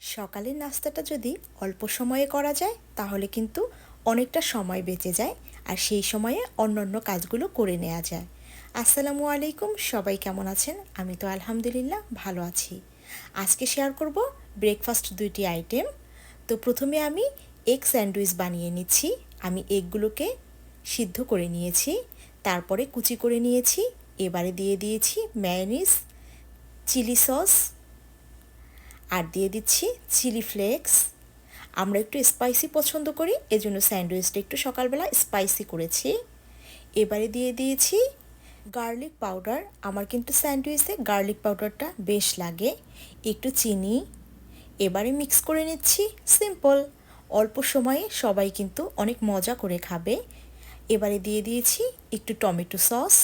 সকালের নাস্তাটা যদি অল্প সময়ে করা যায়, তাহলে কিন্তু অনেকটা সময় বেঁচে যায় আর সেই সময়ে অন্যান্য কাজগুলো করে নেওয়া যায়। আসসালামু আলাইকুম, সবাই কেমন আছেন? আমি তো আলহামদুলিল্লাহ ভালো আছি। আজকে শেয়ার করব ব্রেকফাস্ট দুইটি আইটেম তো প্রথমে আমি এগ স্যান্ডউইচ বানিয়ে নিচ্ছি। আমি এগগুলোকে সিদ্ধ করে নিয়েছি, তারপরে কুচি করে নিয়েছি, এবারে দিয়ে দিয়েছি ম্যায়োনিজ চিলি সস আর দিয়ে দিচ্ছি চিলি ফ্লেক্স। আমরা একটু স্পাইসি পছন্দ করি, এজন্য স্যান্ডউইচটা একটু সকালবেলা স্পাইসি করেছি। এবারে দিয়ে দিয়েছি গার্লিক পাউডার আমার কিন্তু স্যান্ডউইচে গার্লিক পাউডারটা বেশ লাগে। একটু চিনি। এবারে মিক্স করে নিচ্ছি সিম্পল অল্প সময়ে সবাই কিন্তু অনেক মজা করে খাবে। এবারে দিয়ে দিয়েছি একটু টমেটো সস।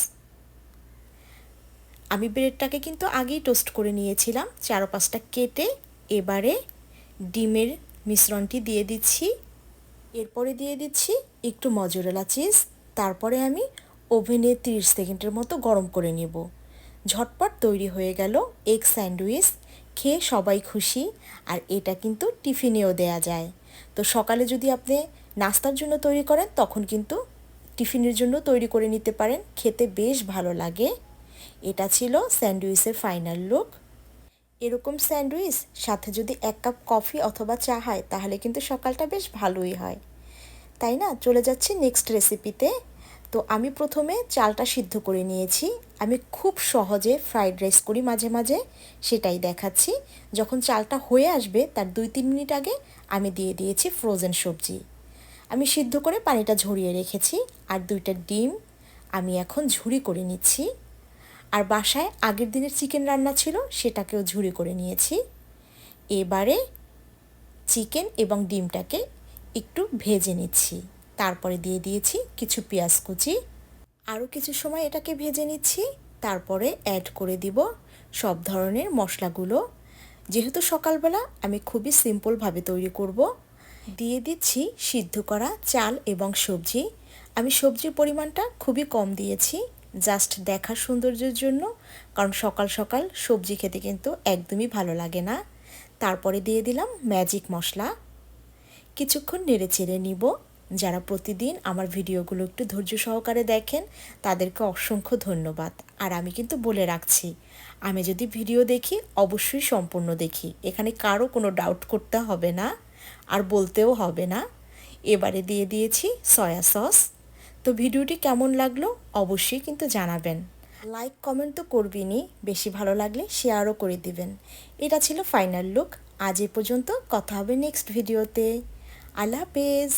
আমি ব্রেডটাকে কিন্তু আগেই টোস্ট করে নিয়েছিলাম। চারো পাঁচটা কেটে এবারে ডিমের মিশ্রণটি দিয়ে দিচ্ছি। এরপরে দিয়ে দিচ্ছি একটু মজুরেলা চিজ। তারপরে আমি ওভেনে তিরিশ সেকেন্ডের মতো গরম করে নেব। ঝটপট তৈরি হয়ে গেল এগ স্যান্ডউইচ। খেয়ে সবাই খুশি। আর এটা কিন্তু টিফিনেও দেয়া যায়। তো সকালে যদি আপনি নাস্তার জন্য তৈরি করেন, তখন কিন্তু টিফিনের জন্য তৈরি করে নিতে পারেন। খেতে বেশ ভালো লাগে। এটা ছিল স্যান্ডউইচের ফাইনাল লুক। এরকম স্যান্ডউইচ, সাথে যদি এক কাপ কফি অথবা চা হয়, তাহলে কিন্তু সকালটা বেশ ভালোই হয়। তাই না? চলে যাচ্ছি নেক্সট রেসিপিতে। তো আমি প্রথমে চালটা সিদ্ধ করে নিয়েছি। আমি খুব সহজে ফ্রাইড রাইস করি মাঝে মাঝে, সেটাই দেখাচ্ছি। যখন চালটা হয়ে আসবে, তার দুই তিন মিনিট আগে আমি দিয়ে দিয়েছি ফ্রোজেন সবজি। আমি সিদ্ধ করে পানিটা ঝরিয়ে রেখেছি, আর দুইটা ডিম আমি এখন ঝুরি করে নিচ্ছি। আর বাসায় আগের দিনের চিকেন রান্না ছিল, সেটাকেও ঝুরি করে নিয়েছি। এবারে চিকেন এবং ডিমটাকে একটু ভেজে নিচ্ছি। তারপরে দিয়ে দিয়েছি কিছু পেঁয়াজ কুচি। আরও কিছু সময় এটাকে ভেজে নিচ্ছি, তারপরে অ্যাড করে দিব সব ধরনের মশলাগুলো। যেহেতু সকালবেলা, আমি খুবই সিম্পলভাবে তৈরি করব। দিয়ে দিচ্ছি সিদ্ধ করা চাল এবং সবজি। আমি সবজির পরিমাণটা খুবই কম দিয়েছি। জাস্ট দেখার সৌন্দর্যের জন্য, কারণ সকাল সকাল সবজি খেতে কিন্তু একদমই ভালো লাগে না। তারপরে দিয়ে দিলাম ম্যাজিক মশলা। কিছুক্ষণ নেড়ে চেড়ে নিব। যারা প্রতিদিন আমার ভিডিওগুলো একটু ধৈর্য সহকারে দেখেন, তাদেরকে অসংখ্য ধন্যবাদ। আর আমি কিন্তু বলে রাখছি, আমি যদি ভিডিও দেখি, অবশ্যই সম্পূর্ণ দেখি। এখানে কারও কোনো ডাউট করতে হবে না, আর বলতেও হবে না। এবারে দিয়ে দিয়েছি সয়া সস তো ভিডিওটি কেমন লাগল অবশ্যই কিন্তু জানাবেন। লাইক কমেন্ট তো করবেনই, বেশি ভালো লাগলে শেয়ারও করে দিবেন। এটা ছিল ফাইনাল লুক আজ এ পর্যন্ত কথা হবে নেক্সট ভিডিওতে আল্লাহ হাফেজ।